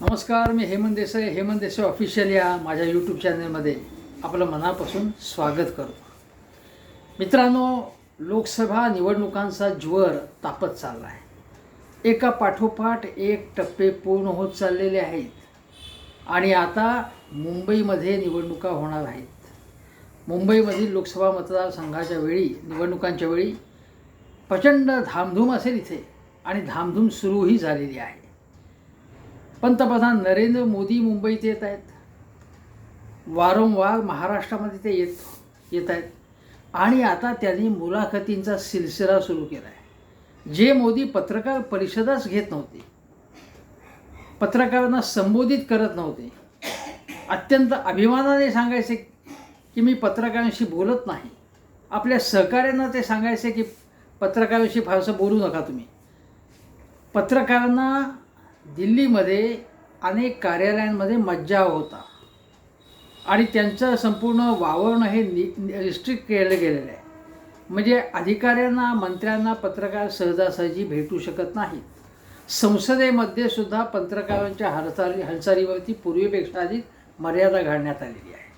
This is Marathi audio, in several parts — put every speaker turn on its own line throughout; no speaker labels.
नमस्कार मी हेमंत देसाई हेमंत देसाई ऑफिशियल या माझ्या यूट्यूब चॅनलमध्ये आपलं मनापासून स्वागत करतो. मित्रांनो लोकसभा निवडणुकांचा ज्वर तापत चालला आहे एका पाठोपाठ एक टप्पे पूर्ण होत चाललेले आहेत आणि आता मुंबईमध्ये निवडणुका होणार आहेत. मुंबईमधील लोकसभा मतदारसंघाच्या वेळी निवडणुकांच्या वेळी प्रचंड धामधूम असेल इथे आणि धामधूम सुरूही झालेली आहे. पंतप्रधान नरेंद्र मोदी मुंबईत येत आहेत. वारंवार महाराष्ट्रामध्ये ते येत येत आहेत. आणि आता त्यांनी मुलाखतींचा सिलसिला सुरू केला आहे जे मोदी पत्रकार परिषदाच घेत नव्हते पत्रकारांना संबोधित करत नव्हते अत्यंत अभिमानाने सांगायचे की मी पत्रकारांशी बोलत नाही. आपल्या सहकार्यांना ते सांगायचे की पत्रकारांशी फारसं बोलू नका तुम्ही. पत्रकारांना दिल्लीमध्ये अनेक कार्यालयांमध्ये मज्जा होता. आणि त्यांचं संपूर्ण वावरणं हे नि रिस्ट्रिक्ट केलं गेलेलं आहे. म्हणजे अधिकाऱ्यांना मंत्र्यांना पत्रकार सहजासहजी भेटू शकत नाहीत. संसदेमध्ये सुद्धा पत्रकारांच्या हालचाली हालचालीवरती पूर्वीपेक्षा अधिक मर्यादा घालण्यात आलेली आहे.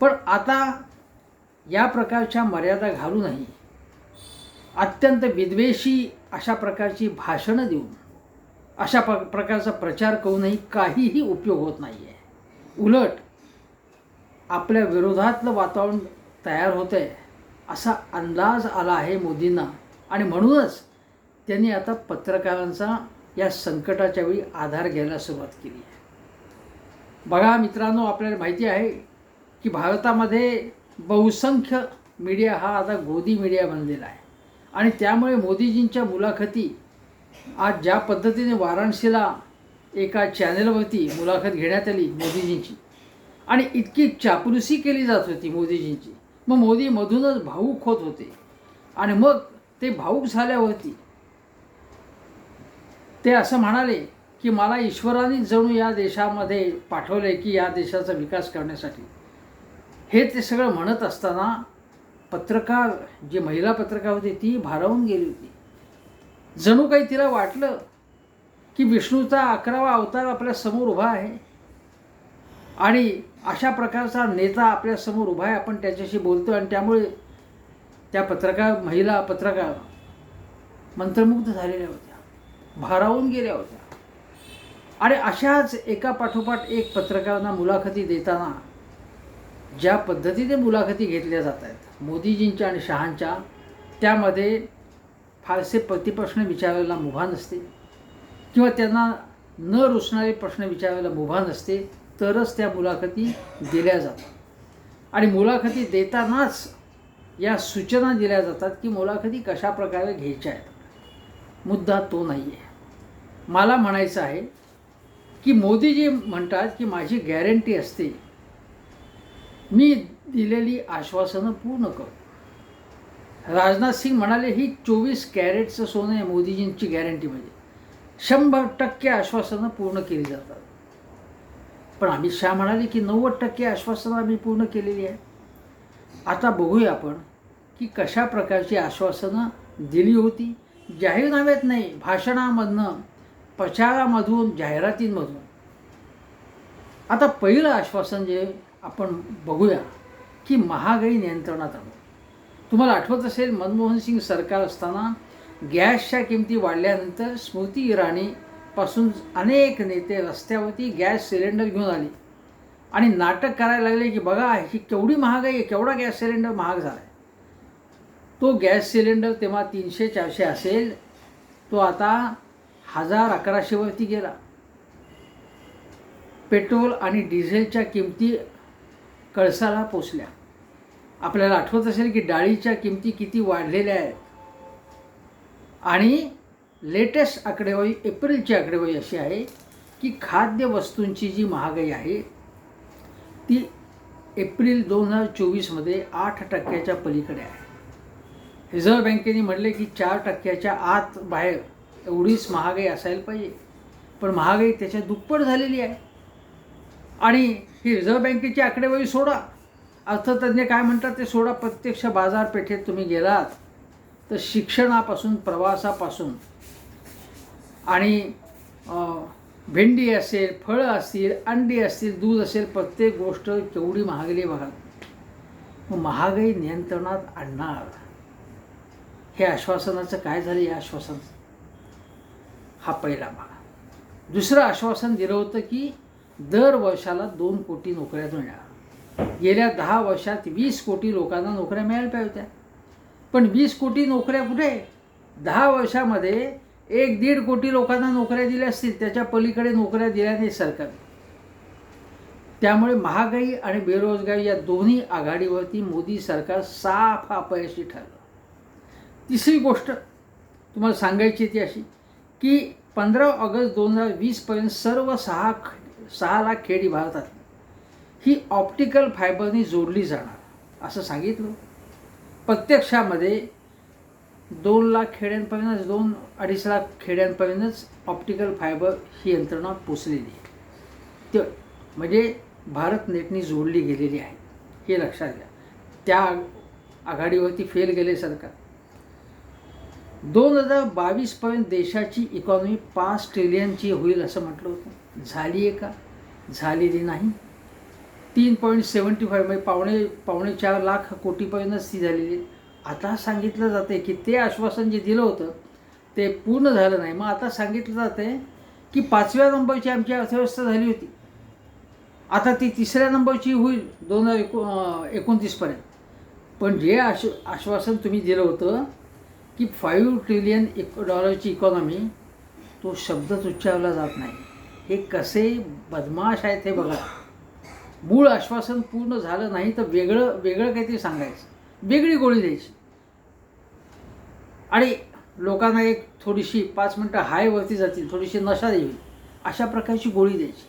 पण आता या प्रकारच्या मर्यादा घालूनही अत्यंत विद्वेषी अशा प्रकारची भाषणं देऊन अशा प्र प्रकारचा प्रचार करूनही काहीही उपयोग होत नाही आहे उलट आपल्या विरोधातलं वातावरण तयार होतं आहे असा अंदाज आला आहे मोदींना. आणि म्हणूनच त्यांनी आता पत्रकारांचा या संकटाच्या वेळी आधार घ्यायला सुरुवात केली आहे. बघा मित्रांनो आपल्याला माहिती आहे की भारतामध्ये बहुसंख्य मीडिया हा आता गोदी मीडिया बनलेला आहे. आणि त्यामुळे मोदीजींच्या मुलाखती आज ज्या पद्धतीने वाराणसीला एका चॅनलवरती मुलाखत घेण्यात आली मोदीजींची आणि इतकी चापलुसी केली जात होती मोदीजींची मग मोदी मधूनच भाऊक होत होते. आणि मग ते भाऊक झाल्यावरती ते असं म्हणाले की मला ईश्वराने जणू या देशामध्ये पाठवले की या देशाचा विकास करण्यासाठी. हे ते सगळं म्हणत असताना पत्रकार जी महिला पत्रकार होती ती भारावून गेली होती. जणू काही तिला वाटलं की विष्णूचा अकरावा अवतार आपल्यासमोर उभा आहे. आणि अशा प्रकारचा नेता आपल्यासमोर उभा आहे आपण त्याच्याशी बोलतो आणि त्यामुळे त्या पत्रकार महिला पत्रकार मंत्रमुग्ध झालेल्या होत्या. भारावून गेल्या होत्या. आणि अशाच एका पाठोपाठ एक पत्रकारांना मुलाखती देताना ज्या पद्धतीने मुलाखती घेतल्या जात आहेत मोदीजींच्या आणि शहांच्या त्यामध्ये फारसे प्रतिप्रश्न विचारायला मुभा नसते. किंवा त्यांना न रुचणारे प्रश्न विचारायला मुभा नसते तरच त्या मुलाखती दिल्या जातात. आणि मुलाखती देतानाच या सूचना दिल्या जातात की मुलाखती कशा प्रकारे घ्यायच्या आहेत. मुद्दा तो नाही आहे मला म्हणायचं आहे की मोदीजी म्हणतात की माझी गॅरंटी असते. मी दिलेली आश्वासनं पूर्ण करतो. राजनाथ सिंग म्हणाले ही चोवीस कॅरेटचं सोनं आहे मोदीजींची गॅरंटी म्हणजे शंभर टक्के आश्वासनं पूर्ण केली जातात. पण अमित शहा म्हणाले की नव्वद टक्के आश्वासनं आम्ही पूर्ण केलेली आहे. आता बघूया आपण की कशा प्रकारची आश्वासनं दिली होती. जाहीरनाम्यात नाही भाषणामधनं प्रचारामधून जाहिरातींमधून. आता पहिलं आश्वासन जे आपण बघूया की महागाई नियंत्रणात आणू तुम्हाला आठवत असेल मनमोहन सिंग सरकार असताना गॅसच्या किमती वाढल्यानंतर स्मृती इराणीपासून अनेक नेते रस्त्यावरती गॅस सिलेंडर घेऊन आले. आणि नाटक करायला लागले की बघा ही केवढी महागाई आहे केवढा गॅस सिलेंडर महाग झाला आहे तो गॅस सिलेंडर तेव्हा तीनशे चारशे असेल तो आता हजार अकराशेवरती गेला. पेट्रोल आणि डिझेलच्या किमती कळसाला पोचल्या. आपल्याला आठवत असेल की डाळीच्या किमती किती वाढलेल्या आहेत. आणि लेटेस्ट आकडेवारी एप्रिलची आकडेवारी अशी आहे की खाद्य वस्तूंची जी महागाई आहे ती एप्रिल दोन हजार चोवीसमध्ये आठ टक्क्याच्या पलीकडे आहे. रिझर्व्ह बँकेने म्हटले की चार टक्क्याच्या आत बाहेर एवढीच महागाई असायला पाहिजे. पण महागाई त्याच्या दुप्पट झालेली आहे. आणि ही रिझर्व्ह बँकेची आकडेवारी सोडा. अर्थतज्ज्ञ काय म्हणतात ते सोडा प्रत्यक्ष बाजारपेठेत तुम्ही गेलात तर शिक्षणापासून प्रवासापासून आणि भेंडी असेल फळं असतील अंडी असतील दूध असेल प्रत्येक गोष्ट केवढी महागली बघा. मग महागाई नियंत्रणात आणणार. हे आश्वासनाचं काय झालं या आश्वासनाचं हा पहिला भाग. दुसरं आश्वासन दिलं होतं की दर वर्षाला दोन कोटी नोकऱ्या मिळणार. गेल्या दहा वर्षात वीस कोटी लोकांना नोकऱ्या मिळायला पाहिजे होत्या. पण वीस कोटी नोकऱ्या कुठे? दहा वर्षामध्ये एक दीड कोटी लोकांना नोकऱ्या दिल्या असतील त्याच्या पलीकडे नोकऱ्या दिल्या नाही सरकार. त्यामुळे महागाई आणि बेरोजगारी या दोन्ही आघाडीवरती मोदी सरकार साफ अपयशी ठरलं. तिसरी गोष्ट तुम्हाला सांगायची ती अशी की पंधरा ऑगस्ट दोन हजार वीसपर्यंत सर्व सहा सहा लाख खेडी भारतात ही ऑप्टिकल फायबरनी जोडली जाणार असं सांगितलं. प्रत्यक्षामध्ये दोन लाख खेड्यांपर्यंतच दोन अडीच लाख खेड्यांपर्यंतच ऑप्टिकल फायबर ही यंत्रणा पोचलेली आहे. ते म्हणजे भारत नेटनी जोडली गेलेली आहे हे लक्षात घ्या. त्या आघाडीवरती फेल गेले सरकार. दोन हजार बावीसपर्यंत देशाची इकॉनॉमी पाच ट्रिलियनची होईल असं म्हटलं होतं. झाली आहे का? झालेली नाही. तीन पॉईंट सेवन्टी फाईव्ह म्हणजे पावणे पावणे चार लाख कोटीपर्यंत ती झालेली. आता सांगितलं जाते की ते आश्वासन जे दिलं होतं ते पूर्ण झालं नाही. मग आता सांगितलं जाते की पाचव्या नंबरची आमची अर्थव्यवस्था झाली होती. आता ती तिसऱ्या नंबरची होईल दोन हजार एको एकोणतीसपर्यंत. पण जे आश आश्वासन तुम्ही दिलं होतं की फाईव्ह ट्रिलियन इक डॉलरची इकॉनॉमी तो शब्दच उच्चारला जात नाही. हे कसे बदमाश आहेत हे बघा. मूळ आश्वासन पूर्ण झालं नाही तर वेगळं वेगळं काहीतरी सांगायचं. वेगळी गोळी द्यायची. आणि लोकांना एक थोडीशी पाच मिनटं हायवरती जातील थोडीशी नशा येईल अशा प्रकारची गोळी द्यायची.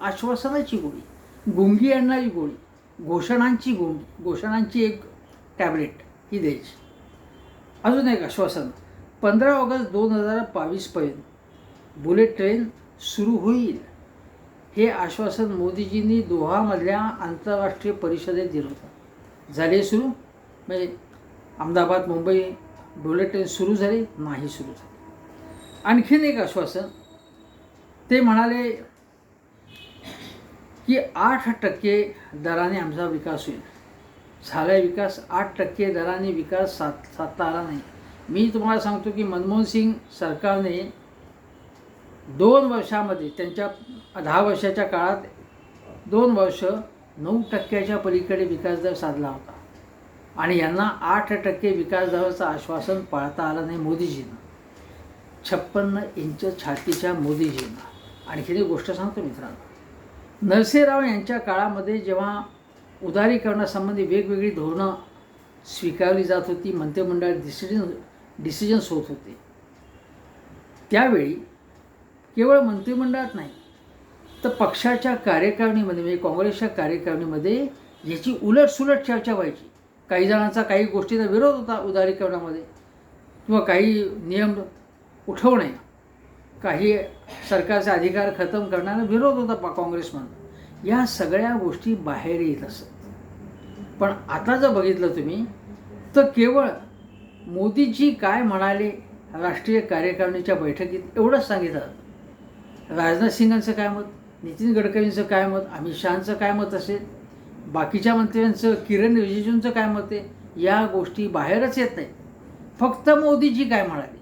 आश्वासनाची गोळी गुंगी आणणारी गोळी घोषणांची गुंगी घोषणांची एक टॅबलेट ही द्यायची. अजून एक आश्वासन. पंधरा ऑगस्ट दोन हजार बावीसपर्यंत बुलेट ट्रेन सुरू होईल. हे आश्वासन मोदीजींनी दोहामधल्या आंतरराष्ट्रीय परिषदेत दिलं होतं. झाले सुरू? म्हणजे अहमदाबाद मुंबई बुलेट ट्रेन सुरू झाली? नाही सुरू झाली. आणखीन एक आश्वासन. ते म्हणाले की आठ टक्के दराने आमचा विकास होईल. झाला विकास. आठ टक्के दराने विकास साध साधता आला नाही. मी तुम्हाला सांगतो की मनमोहन सिंग सरकारने दोन वर्षामध्ये त्यांच्या दहा वर्षाच्या काळात दोन वर्ष नऊ टक्क्याच्या पलीकडे विकास दर साधला होता. आणि यांना आठ टक्के विकासदराचं आश्वासन पाळता आलं नाही मोदीजींना. छप्पन्न इंच छातीच्या मोदीजींना. आणखीन एक गोष्ट सांगतो मित्रांनो. नरसेराव यांच्या काळामध्ये जेव्हा उदारीकरणासंबंधी वेगवेगळी धोरणं स्वीकारली जात होती मंत्रिमंडळात डिसिजन डिसिजन्स होत होते. त्यावेळी केवळ मंत्रिमंडळात नाही तर पक्षाच्या कार्यकारिणीमध्ये म्हणजे काँग्रेसच्या कार्यकारिणीमध्ये याची उलटसुलट चर्चा व्हायची. काही जणांचा काही गोष्टीचा विरोध होता उदारीकरणामध्ये किंवा काही नियम उठवणे काही सरकारचे अधिकार खतम करण्याला विरोध होता पा काँग्रेसमधून. या सगळ्या गोष्टी बाहेर येत असत. पण आता जर बघितलं तुम्ही तर केवळ मोदीजी काय म्हणाले राष्ट्रीय कार्यकारिणीच्या बैठकीत एवढंच सांगितलं राजनाथ सिंगांचं काय मत? नितीन गडकरींचं काय मत? अमित शहांचं काय मत असेल? बाकीच्या मंत्र्यांचं किरण रिजिजूंचं काय मत आहे? या गोष्टी बाहेरच येत नाही फक्त मोदीजी काय म्हणाले?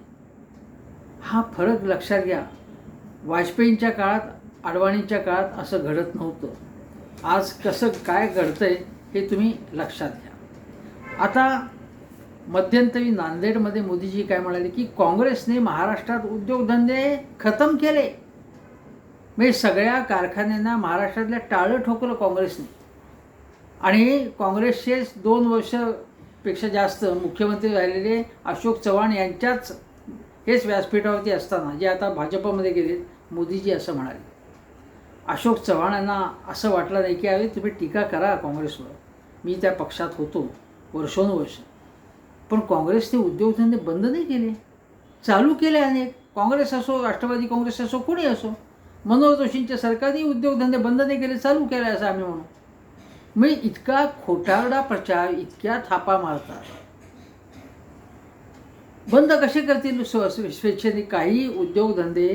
हा फरक लक्षात घ्या. वाजपेयींच्या काळात अडवाणींच्या काळात असं घडत नव्हतं. आज कसं काय घडतंय हे तुम्ही लक्षात घ्या. आता मध्यंतरी नांदेडमध्ये मोदीजी काय म्हणाले की काँग्रेसने महाराष्ट्रात उद्योगधंदे खतम केले. म्हणजे सगळ्या कारखान्यांना महाराष्ट्रातल्या टाळं ठोकलं काँग्रेसने. आणि काँग्रेसचे दोन वर्षपेक्षा जास्त मुख्यमंत्री राहिलेले अशोक चव्हाण यांच्याच हेच व्यासपीठावरती असताना जे आता भाजपमध्ये गेले मोदीजी असं म्हणाले. अशोक चव्हाणांना असं वाटलं नाही की अरे तुम्ही टीका करा काँग्रेसवर. मी त्या पक्षात होतो वर्षोनुवर्ष. पण काँग्रेसने उद्योगधंदे बंद नाही केले. चालू केले अनेक. काँग्रेस असो राष्ट्रवादी काँग्रेस असो कोणी असो. मनोहर जोशींच्या सरकारी उद्योगधंदे बंद नाही केले चालू केले असं आम्ही म्हणू. म्हणजे इतका खोटारडा प्रचार इतक्या थापा मारतात. बंद कसे करतील स्व स्वेच्छेने काही उद्योगधंदे?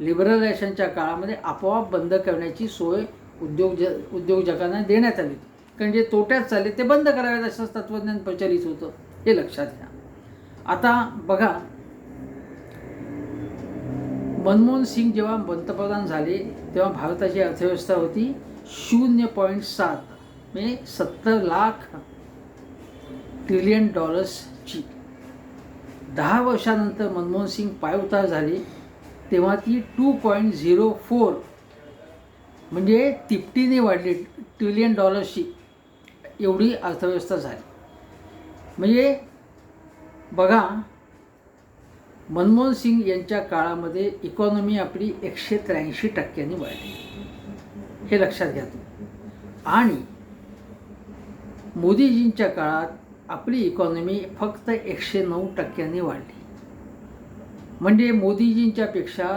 लिबरलायझेशनच्या काळामध्ये आपोआप बंद करण्याची सोय उद्योग ज उद्योजकांना देण्यात आली कारण जे तोट्यात चालले ते बंद करावेत असं तत्त्वज्ञान प्रचलित होतं हे लक्षात घ्या. आता बघा मनमोहन सिंग जेव्हा पंतप्रधान झाले तेव्हा भारताची अर्थव्यवस्था होती शून्य पॉईंट सात म्हणजे सत्तर लाख ट्रिलियन डॉलर्सची दहा वर्षानंतर मनमोहन सिंग पायउतार झाले तेव्हा ती टू पॉईंट झिरो फोर म्हणजे तिपटीने वाढली ट्रिलियन डॉलर्सची एवढी अर्थव्यवस्था झाली. म्हणजे बघा मनमोहन सिंग यांच्या काळामध्ये इकॉनॉमी आपली एकशे त्र्याऐंशी टक्क्यांनी वाढली. हे लक्षात घ्या तुम्ही. आणि मोदीजींच्या काळात आपली इकॉनॉमी फक्त एकशे नऊ टक्क्यांनी वाढली. म्हणजे मोदीजींच्यापेक्षा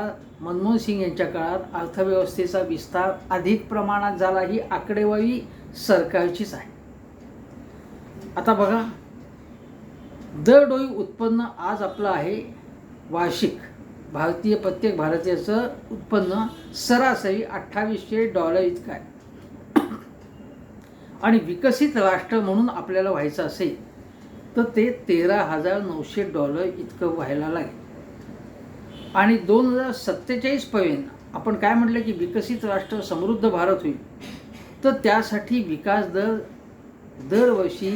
मनमोहन सिंग यांच्या काळात अर्थव्यवस्थेचा विस्तार अधिक प्रमाणात झाला ही आकडेवारी सरकारचीच आहे. आता बघा दरडोई उत्पन्न आज आपलं आहे वार्षिक भारतीय प्रत्येक भारतीयाचं उत्पन्न सरासरी अठ्ठावीसशे डॉलर इतकं आहे. आणि विकसित राष्ट्र म्हणून आपल्याला व्हायचं असेल तर ते तेरा हजार नऊशे डॉलर इतकं व्हायला लागेल. आणि दोन हजार सत्तेचाळीसपर्यंत आपण काय म्हटलं की विकसित राष्ट्र समृद्ध भारत होईल तर त्यासाठी विकास दर दरवर्षी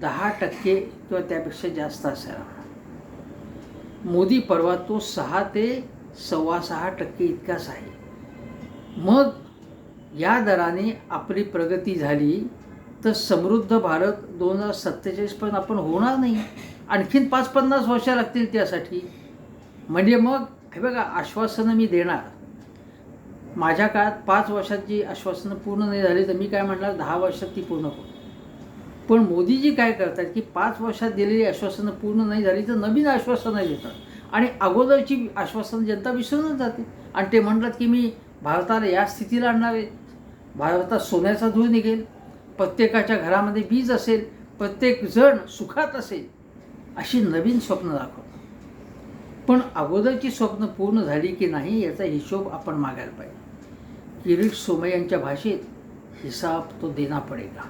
दहा टक्के किंवा त्यापेक्षा जास्त असायला मोदी परवा तो सहा ते सव्वा सहा टक्के इतकाच आहे. मग या दराने आपली प्रगती झाली तर समृद्ध भारत दोन हजार सत्तेचाळीसपर्यंत आपण होणार नाही. आणखीन पाच पन्नास वर्ष लागतील त्यासाठी. म्हणजे मग हे बघा आश्वासनं मी देणार. माझ्या काळात पाच वर्षाची आश्वासनं पूर्ण नाही झाली तर मी काय म्हणणार? दहा वर्षात ती पूर्ण करू पण मोदीजी काय करतात की पाच वर्षात दिलेली आश्वासनं पूर्ण नाही झाली तर नवीन आश्वासनं देतात. आणि अगोदरची आश्वासनं जनता विसरूनच जाते. आणि ते म्हणतात की मी भारताला या स्थितीला आणणार आहे. भारतात सोन्याचा धूळ निघेल. प्रत्येकाच्या घरामध्ये वीज असेल. प्रत्येक जण सुखात असेल. अशी नवीन स्वप्न दाखवतात. पण अगोदरची स्वप्न पूर्ण झाली की नाही याचा हिशोब आपण मागायला पाहिजे. किरीट सोमय्यांच्या भाषेत हिसाब तो देना पडेगा.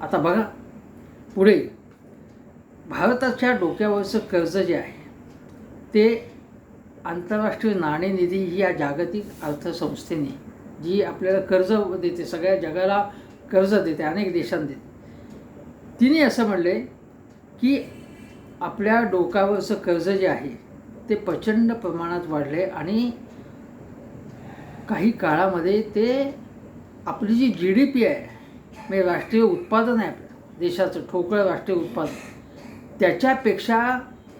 आता बघा पुढे भारताच्या डोक्यावरचं कर्ज जे आहे ते आंतरराष्ट्रीय नाणेनिधी ही या जागतिक अर्थसंस्थेने जी आपल्याला कर्ज देते सगळ्या जगाला कर्ज देते अनेक देशांना देते. तिने असं म्हणले की आपल्या डोक्यावरचं कर्ज जे आहे ते प्रचंड प्रमाणात वाढले आणि काही काळामध्ये ते आपली जी जी डी पी आहे म्हणजे राष्ट्रीय उत्पादन आहे आपलं देशाचं ठोकळं राष्ट्रीय उत्पादन. त्याच्यापेक्षा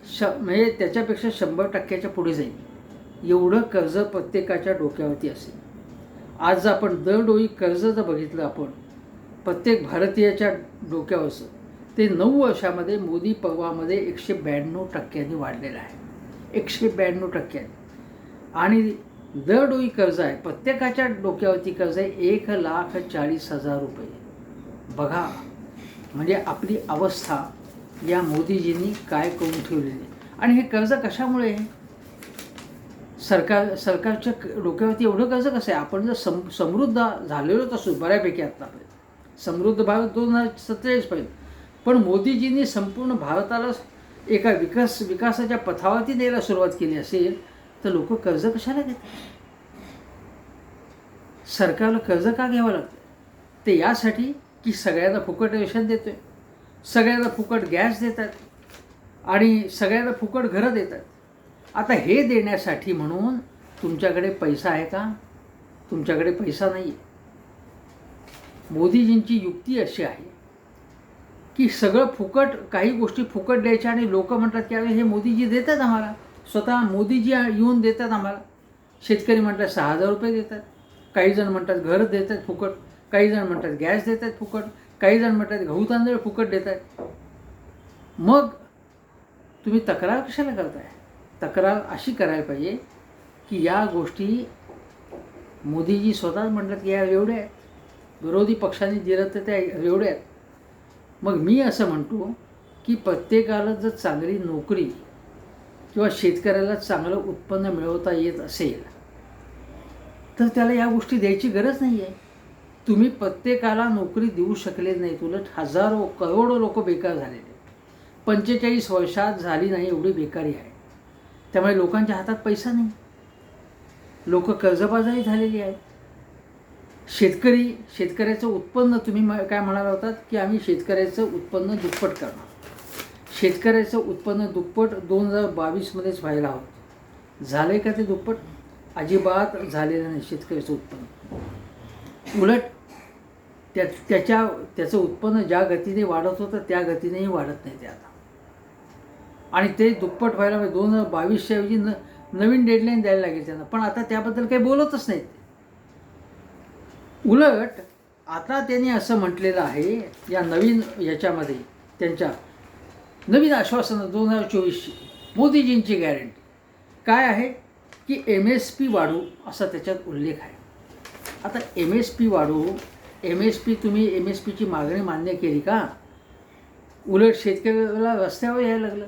श म्हणजे त्याच्यापेक्षा शंभर टक्क्याच्या पुढे जाईल. एवढं कर्ज प्रत्येकाच्या डोक्यावरती असेल. आज जर आपण दरडोई कर्ज जर बघितलं आपण प्रत्येक भारतीयाच्या डोक्यावरचं ते नऊ वर्षामध्ये मोदी पर्वामध्ये एकशे ब्याण्णव टक्क्यांनी वाढलेलं आहे. एकशे ब्याण्णव टक्क्यांनी. आणि दरडोई कर्ज आहे प्रत्येकाच्या डोक्यावरती कर्ज आहे एक लाख चाळीस हजार रुपये. बघा म्हणजे आपली अवस्था या मोदीजींनी काय करून ठेवलेली. आहे. आणि हे कर्ज कशामुळे सरकार सरकारच्या डोक्यावरती एवढं कर्ज कसं आहे? आपण जर सम समृद्ध झालेलोच असू बऱ्यापैकी आत्तापर्यंत समृद्ध भारत दोन हजार सत्तेचाळीसपर्यंत पण मोदीजींनी संपूर्ण भारताला एका विकास विकासाच्या पथावरती द्यायला सुरुवात केली असेल तर लोक कर्ज कशाला घेतात? सरकारला कर्ज का घ्यावं लागतं? ते यासाठी की सगळ्यांना फुकट रेशन देतोय. सगळ्यांना फुकट गॅस देतात. आणि सगळ्यांना फुकट घरं देतात. आता हे देण्यासाठी म्हणून तुमच्याकडे पैसा आहे का? तुमच्याकडे पैसा नाही आहे मोदीजींची युक्ती अशी आहे की सगळं फुकट काही गोष्टी फुकट द्यायच्या आणि लोक म्हणतात की अरे हे मोदीजी देतात आम्हाला. स्वतः मोदीजी येऊन देतात आम्हाला. शेतकरी म्हणतात सहा हजार रुपये देतात. काही जण म्हणतात घर देतात फुकट. काही जण म्हणतात गॅस देतात फुकट काही जण म्हणतात गहू तांदूळ फुकट देतात मग तुम्ही तक्रार कशाला करताय? तक्रार अशी करायला पाहिजे की या गोष्टी मोदीजी स्वतःच म्हणतात की या एवढ्या आहेत. विरोधी पक्षांनी दिलं तर त्या एवढ्या आहेत. मग मी असं म्हणतो की प्रत्येकाला जर चांगली नोकरी किंवा शेतकऱ्याला चांगलं उत्पन्न मिळवता येत असेल तर त्याला या गोष्टी द्यायची गरज नाही आहे तुम्ही प्रत्येकाला नोकरी देऊ शकले नाहीत उलट हजारो करोडो लोक बेकार झालेले पंचेचाळीस वर्षात झाली नाही एवढी बेकारी आहे. त्यामुळे लोकांच्या हातात पैसा नाही. लोक कर्जबाजारी झालेली आहेत. शेतकरी शेतकऱ्याचं उत्पन्न तुम्ही म- काय म्हणाला होतात की आम्ही शेतकऱ्याचं उत्पन्न दुप्पट करणार. शेतकऱ्याचं उत्पन्न दुप्पट दोन हजार बावीसमध्येच व्हायला हवं. झालं आहे का ते दुप्पट? अजिबात झालेलं नाही शेतकऱ्याचं उत्पन्न. उलट त्या त्याच्या त्याचं उत्पन्न ज्या गतीने वाढत होतं त्या गतीनेही वाढत नाही ते आता. आणि ते दुप्पट व्हायला पाहिजे दोन हजार बावीसच्या ऐवजी न नवीन डेडलाईन द्यायला लागेल त्यांना. पण आता त्याबद्दल काही बोलतच नाहीत उलट आता त्यांनी असं म्हटलेलं आहे या नवीन याच्यामध्ये त्यांच्या नवीन आश्वासनं दोन हजार चोवीसची मोदीजींची गॅरंटी काय आहे? की एम एस पी वाढू असा त्याच्यात उल्लेख आहे. आता एम एस पी वाढू एम एस पी तुम्ही एम एस पीची मागणी मान्य केली का? उलट शेतकऱ्याला रस्त्यावर यायला लागलं.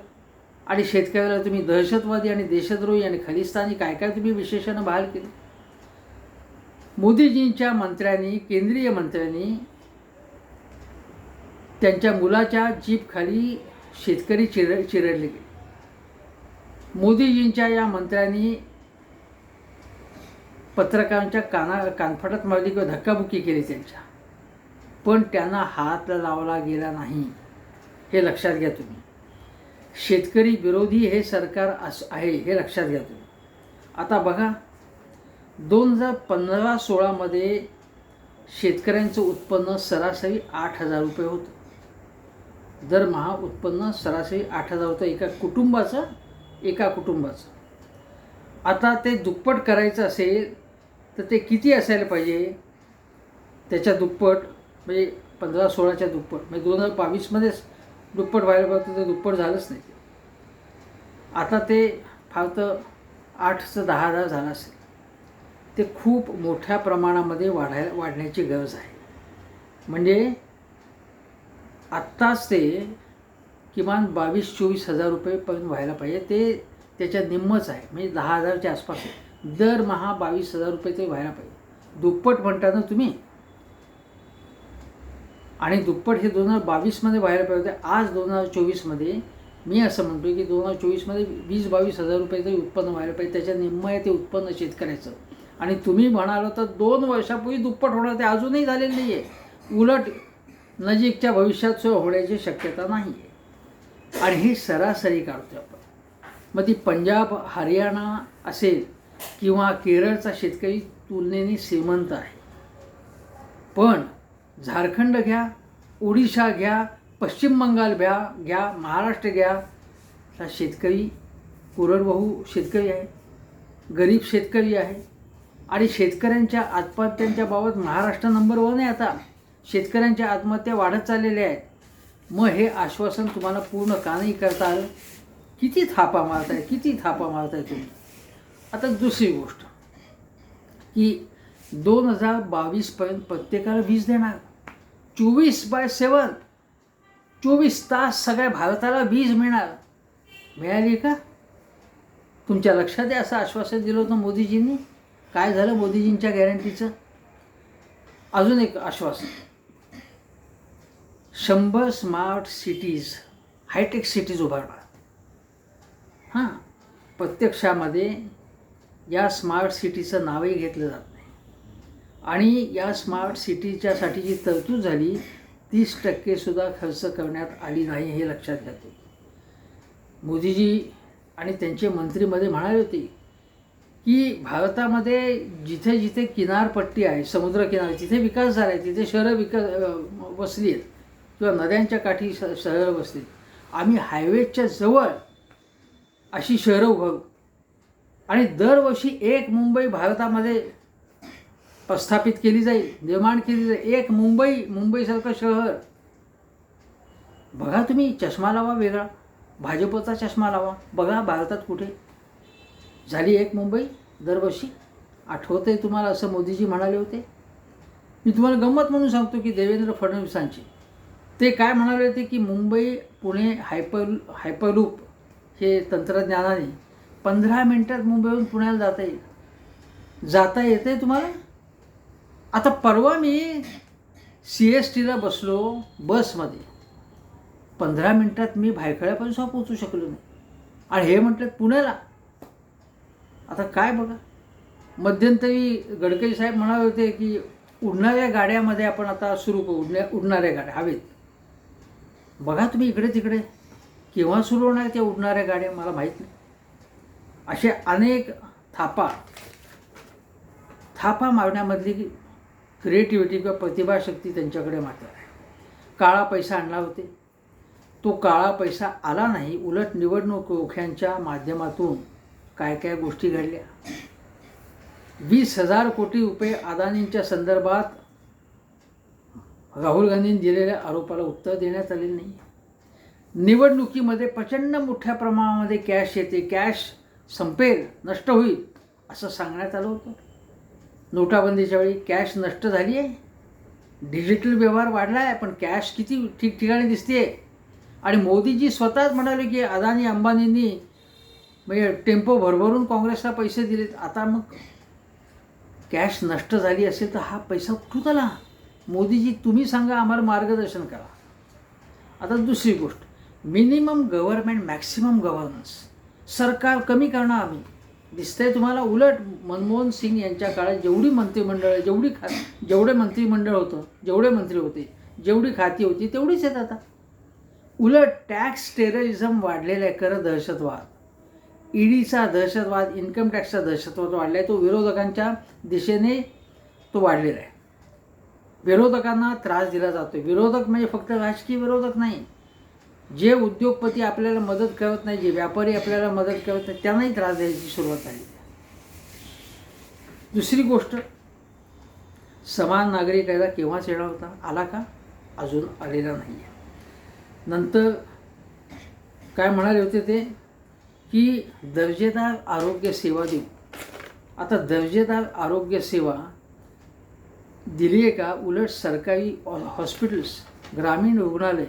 आणि शेतकऱ्याला तुम्ही दहशतवादी आणि देशद्रोही आणि खलिस्तानी काय काय तुम्ही विशेषणं बहाल केली? मोदीजींच्या मंत्र्यांनी केंद्रीय मंत्र्यांनी त्यांच्या मुलाच्या जीपखाली शेतकरी चिर चिरडले गेले. मोदीजींच्या या मंत्र्यांनी पत्रकारांच्या काना कानफटत मारली किंवा धक्काबुक्की केली त्यांच्या. पण त्यांना हात लावला गेला नाही. हे लक्षात घ्या तुम्ही. शेतकरी विरोधी हे सरकार अस आहे हे लक्षात घ्या तुम्ही. आता बघा दोन हजार पंधरा सोळामध्ये शेतकऱ्यांचं उत्पन्न सरासरी आठ हजार रुपये होतं. दरमहा उत्पन्न सरासरी आठ हजार होतं एका कुटुंबाचं एका कुटुंबाचं. आता ते दुप्पट करायचं असेल तर ते किती असायला पाहिजे? त्याच्या दुप्पट म्हणजे पंधरा सोळाच्या दुप्पट म्हणजे दोन हजार बावीसमध्येच दुप्पट व्हायला पाहिजे ते दुप्पट झालंच नाही. आता ते फार तर आठचं दहा हजार झालं असेल. ते खूप मोठ्या प्रमाणामध्ये वाढाय वाढण्याची गरज आहे. म्हणजे आत्ताच ते किमान बावीस चोवीस हजार रुपयेपर्यंत व्हायला पाहिजे. ते त्याच्या निम्मच आहे म्हणजे दहा हजारच्या आसपास. दरमहा बावीस हजार रुपये ते व्हायला पाहिजे. दुप्पट म्हणता ना तुम्ही आणि दुप्पट हे दोन हजार बावीसमध्ये व्हायला पाहिजे होते. आज दोन हजार चोवीसमध्ये मी असं म्हणतो की दोन हजार चोवीसमध्ये वीस बावीस हजार रुपये तरी उत्पन्न व्हायला पाहिजे. त्याच्या निम्म आहे ते उत्पन्न शेतकऱ्याचं. आणि तुम्ही म्हणाल तर दोन वर्षापूर्वी दुप्पट होणार ते अजूनही झालेलं नाही आहे उलट नजीकच्या भविष्यात सुद्धा होण्याची शक्यता नाही आहे आणि ही सरासरी काढतो आपण. मग ती पंजाब हरियाणा असेल किंवा केरळचा शेतकरी तुलनेने श्रीमंत आहे. पण झारखंड घ्या ओडिशा घ्या पश्चिम बंगाल घ्या घ्या महाराष्ट्र घ्या. हा शेतकरी कोरडवाहू शेतकरी आहे गरीब शेतकरी आहे आणि शेतकऱ्यांच्या आत्महत्यांच्या बाबत महाराष्ट्र नंबर वन आहे आता. शेतकऱ्यांच्या आत्महत्या वाढत चाललेल्या आहेत. मग हे आश्वासन तुम्हाला पूर्ण का नाही करता आलं? किती थापा मारताय किती थापा मारताय तुम्ही? आता दुसरी गोष्ट की दोन हजार बावीसपर्यंत प्रत्येकाला वीज देणार. चोवीस बाय सेवन चोवीस तास सगळ्या भारताला वीज मिळणार. मिळाली का? तुमच्या लक्षात आहे असं आश्वासन दिलं होतं मोदीजींनी? काय झालं मोदीजींच्या गॅरंटीचं अजून एक आश्वासन. शंभर स्मार्ट सिटीज हायटेक सिटीज उभारणार. हां प्रत्यक्षामध्ये या स्मार्ट सिटीचं नावही घेतलं जातं. आणि या स्मार्ट सिटीच्यासाठी जी तरतूद झाली तीस टक्केसुद्धा खर्च करण्यात आली नाही हे लक्षात घ्यायचे मोदीजी आणि त्यांचे मंत्रीमध्ये म्हणाले होते की भारतामध्ये जिथे जिथे किनारपट्टी आहे समुद्रकिनारे तिथे विकास झाला आहे तिथे शहरं विकास वसली आहेत किंवा नद्यांच्या काठी श शहरं वसली आम्ही हायवेच्या जवळ अशी शहरं उभारू. आणि दरवर्षी एक मुंबई भारतामध्ये प्रस्थापित केली जाईल निर्माण केली जाईल. एक मुंबई मुंबईसारखं शहर. बघा तुम्ही चष्मा लावा वेगळा. भाजपचा चष्मा लावा. बघा भारतात कुठे. झाली एक मुंबई दरवर्षी आठवतं आहे तुम्हाला असं मोदीजी म्हणाले होते? मी तुम्हाला गंमत म्हणून सांगतो की देवेंद्र फडणवीसांची. ते काय म्हणाले होते की मुंबई पुणे हायपर हायपरलूप हे तंत्रज्ञानाने पंधरा मिनटात मुंबईहून पुण्याला जाता येईल. जाता येतं आहे तुम्हाला? आता परवा मी सी एस टीला बसलो बसमध्ये. पंधरा मिनटात मी भायखळ्यापर्यंत सुद्धा पोचू शकलो नाही. आणि हे म्हटलं पुण्याला. आता काय बघा. मध्यंतरी गडकरी साहेब म्हणाले होते की उडणाऱ्या गाड्यामध्ये आपण आता सुरू करू. उडण्या उडणाऱ्या गाड्या हवेत. बघा तुम्ही इकडे तिकडे. केव्हा सुरू होणार त्या उडणाऱ्या गाड्या मला माहीत नाही. असे अनेक थापा. थापा मारण्यामधली क्रिएटिव्हिटी किंवा प्रतिभाशक्ती त्यांच्याकडे मात्र आहे. काळा पैसा आणला होते. तो काळा पैसा आला नाही उलट निवडणूक रोख्यांच्या माध्यमातून काय काय गोष्टी घडल्या. वीस हजार कोटी रुपये अदानींच्या संदर्भात राहुल गांधींनी दिलेल्या आरोपाला उत्तर देण्यात आलेलं नाही. निवडणुकीमध्ये प्रचंड मोठ्या प्रमाणामध्ये कॅश येते. कॅश संपेल नष्ट होईल असं सांगण्यात आलं होतं. नोटाबंदीच्या वेळी कॅश नष्ट झाली आहे. डिजिटल व्यवहार वाढला आहे पण कॅश किती ठिकठिकाणी दिसते आणि मोदीजी स्वतःच म्हणाले की अदानी अंबानींनी म्हणजे टेम्पो भरभरून काँग्रेसला पैसे दिलेत. आता मग कॅश नष्ट झाली असेल तर हा पैसा कुठून आला? मोदीजी तुम्ही सांगा आम्हाला मार्गदर्शन करा. आता दुसरी गोष्ट मिनिमम गव्हर्नमेंट मॅक्सिमम गव्हर्नन्स सरकार कमी करणार आम्ही. दिसतंय तुम्हाला उलट मनमोहन सिंग यांच्या काळात जेवढी मंत्रिमंडळ जेवढी खा जेवढे मंत्रिमंडळ होतं जेवढे मंत्री होते जेवढी खाती होती तेवढीच आहेत आता. उलट टॅक्स टेररिझम वाढलेला आहे कर दहशतवाद. ईडीचा दहशतवाद इन्कम टॅक्सचा दहशतवाद वाढला आहे तो विरोधकांच्या दिशेने तो वाढलेला आहे. विरोधकांना त्रास दिला जातो विरोधक म्हणजे फक्त राजकीय विरोधक नाही. जे उद्योगपती आपल्याला मदत करत नाही जे व्यापारी आपल्याला मदत करत नाही त्यांनाही त्रास द्यायची सुरुवात झाली. दुसरी गोष्ट समान नागरी कायदा केव्हाच येणार होता? आला का? अजून आलेला नाही आहे नंतर काय म्हणाले होते ते? की दर्जेदार आरोग्य सेवा देऊ. आता दर्जेदार आरोग्य सेवा दिली आहे का? उलट सरकारी हॉस्पिटल्स ग्रामीण रुग्णालय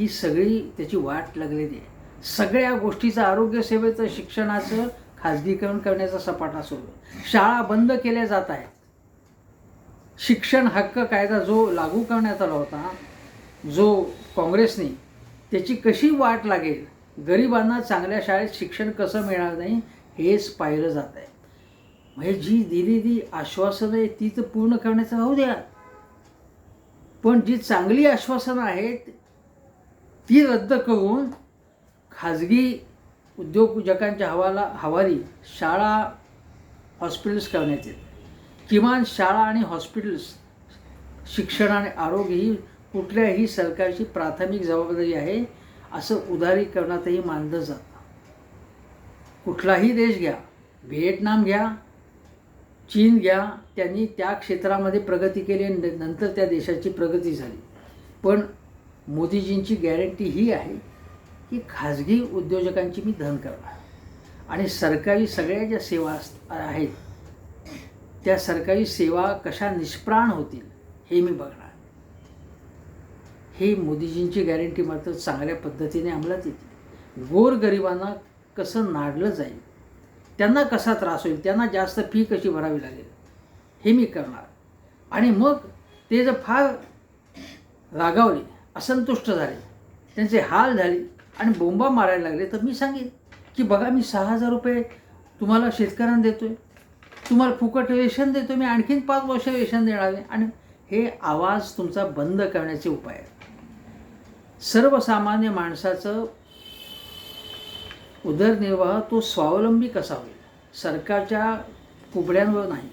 ही सगळी त्याची वाट लागलेली आहे. सगळ्या गोष्टीचं आरोग्यसेवेचं शिक्षणाचं खाजगीकरण करण्याचा सपाटा सुरू आहे. शाळा बंद केल्या जात आहेत. शिक्षण हक्क कायदा जो लागू करण्यात आला होता जो काँग्रेसने त्याची कशी वाट लागेल? गरिबांना चांगल्या शाळेत शिक्षण कसं मिळणार नाही हेच पाहिलं जात आहे. म्हणजे जी दिलेली आश्वासनं आहे ती तर पूर्ण करण्याचं राहू द्या. पण जी चांगली आश्वासनं आहेत ती रद्द करून खाजगी उद्योगजकांच्या हवाला हवाली शाळा हॉस्पिटल्स करण्यात येत किमान शाळा आणि हॉस्पिटल्स शिक्षण आणि आरोग्य ही कुठल्याही सरकारची प्राथमिक जबाबदारी आहे असं उदारीकरणातही मानलं जातं. कुठलाही देश घ्या व्हिएटनाम घ्या चीन घ्या त्यांनी त्या क्षेत्रामध्ये प्रगती केली आणि नंतर त्या देशाची प्रगती झाली. पण मोदीजींची गॅरंटी ही आहे की खाजगी उद्योजकांची मी धन करणार. आणि सरकारी सगळ्या ज्या सेवा अस- आहेत त्या सरकारी सेवा कशा निष्प्राण होतील हे मी बघणार. हे मोदीजींची गॅरंटी मात्र चांगल्या पद्धतीने अंमलात येते गोरगरिबांना कसं नाडलं जाईल त्यांना कसा त्रास होईल त्यांना जास्त फी कशी भरावी लागेल हे मी करणार. आणि मग ते जर फार रागावले असंतुष्ट झाले. त्यांचे हाल झाले आणि बोंबा मारायला लागले. तर मी सांगेन की बघा मी सहा हजार रुपये तुम्हाला शेतकऱ्यांना देतो आहे तुम्हाला फुकट रेशन देतो मी आणखीन पाच वर्ष रेशन देणार आहे. आणि हे आवाज तुमचा बंद करण्याचे उपाय आहेत. सर्वसामान्य माणसाचं उदरनिर्वाह तो स्वावलंबी कसा होईल? सरकारच्या कुबड्यांवर नाही.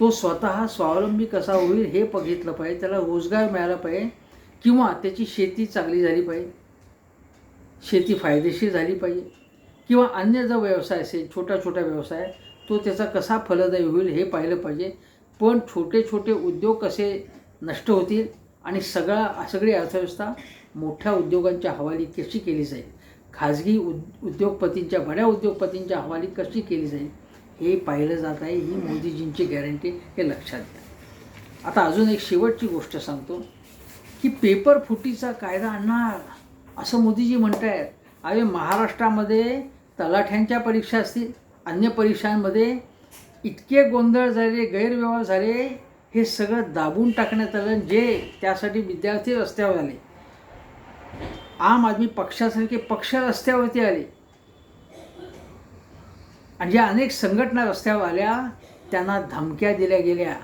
तो स्वतः स्वावलंबी कसा होईल हे बघितलं पाहिजे. त्याला रोजगार मिळाला पाहिजे. किंवा त्याची शेती चांगली झाली पाहिजे. शेती फायदेशीर झाली पाहिजे. किंवा अन्य जो व्यवसाय असेल छोटा छोटा व्यवसाय तो त्याचा कसा फलदायी होईल हे पाहिलं पाहिजे. पण छोटे छोटे उद्योग कसे नष्ट होतील आणि सगळा सगळी अर्थव्यवस्था मोठ्या उद्योगांच्या हवाली कशी केली जाईल? खाजगी उद उद्योगपतींच्या बड्या उद्योगपतींच्या हवाली कशी केली जाईल? हे पाहिलं जात आहे. ही मोदीजींची गॅरंटी हे लक्षात घ्या. आता अजून एक शेवटची गोष्ट सांगतो. की पेपर फुटीचा कायदा आणणार. असं मोदीजी म्हणत आहेत अरे महाराष्ट्रामध्ये तलाठ्यांच्या परीक्षा असतील अन्य परीक्षांमध्ये इतके गोंधळ झाले गैरव्यवहार झाले हे सगळं दाबून टाकण्यात आलं जे त्यासाठी विद्यार्थी रस्त्यावर आले. आम आदमी पक्षासारखे पक्ष रस्त्यावरती आले. आणि ज्या अनेक संघटना रस्त्यावर आल्या त्यांना धमक्या दिल्या गेल्या.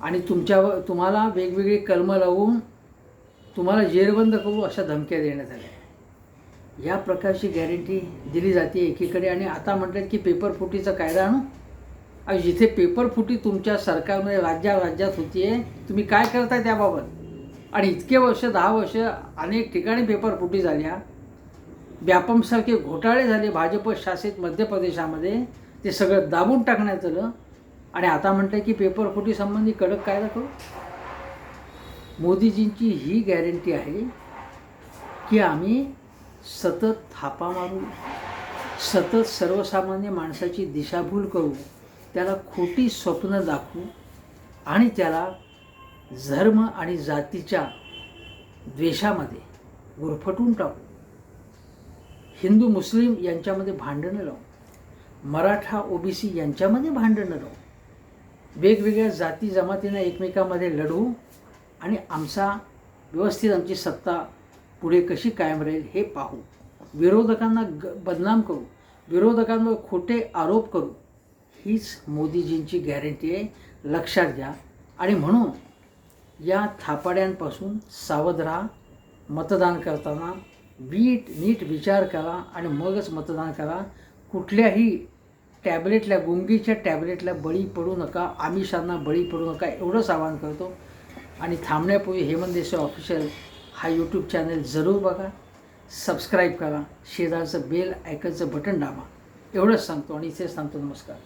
आणि तुमच्यावर तुम्हाला वेगवेगळी कलमं लावून तुम्हाला जेरबंद करू अशा धमक्या देण्यात आल्या. या प्रकारची गॅरंटी दिली जाते एकीकडे आणि आता म्हटलं की पेपर फुटीचा कायदा आणू. आणि जिथे पेपर फुटी तुमच्या सरकारमध्ये राज्या राज्यात होती आहे तुम्ही काय करताय त्याबाबत? आणि इतके वर्ष दहा वर्ष अनेक ठिकाणी पेपर फुटी झाल्या. व्यापमसारखे घोटाळे झाले भाजप शासित मध्य प्रदेशामध्ये ते सगळं दाबून टाकण्यात आलं. आणि आता म्हणतं की पेपर फुटी संबंधी कडक कायदा करू? मोदीजींची ही गॅरंटी आहे की आम्ही सतत थापा मारू सतत सर्वसामान्य माणसाची दिशाभूल करू त्याला खोटी स्वप्न दाखवू आणि त्याला धर्म आणि जातीच्या द्वेषामध्ये गुरफटून टाकू. हिंदू मुस्लिम यांच्यामध्ये भांडणं लावू. मराठा ओबीसी यांच्यामध्ये भांडणं लावू. वेगवेगळ्या जाती जमातींना एकमेकामध्ये लढवू आणि आमचा व्यवस्थित आमची सत्ता पुढे कशी कायम राहील हे पाहू. विरोधकांना ग बदनाम करू. विरोधकांवर खोटे आरोप करू. हीच मोदीजींची गॅरंटी आहे. लक्षात घ्या. आणि म्हणून या थापाड्यांपासून सावध राहा. मतदान करताना वीट नीट विचार करा आणि मगच मतदान करा. कुठल्याही टॅबलेटला गुंगीच्या टॅबलेटला बळी पडू नका आमिषांना बळी पडू नका एवढंच आवाहन करतो. आणि थांबण्यापूर्वी हेमंत देसाई ऑफिशियल हा यूट्यूब चॅनल जरूर बघा. सबस्क्राईब करा. शेजारचं बेल ऐकायचं बटन दाबा. एवढंच सांगतो आणि इथेच सांगतो नमस्कार.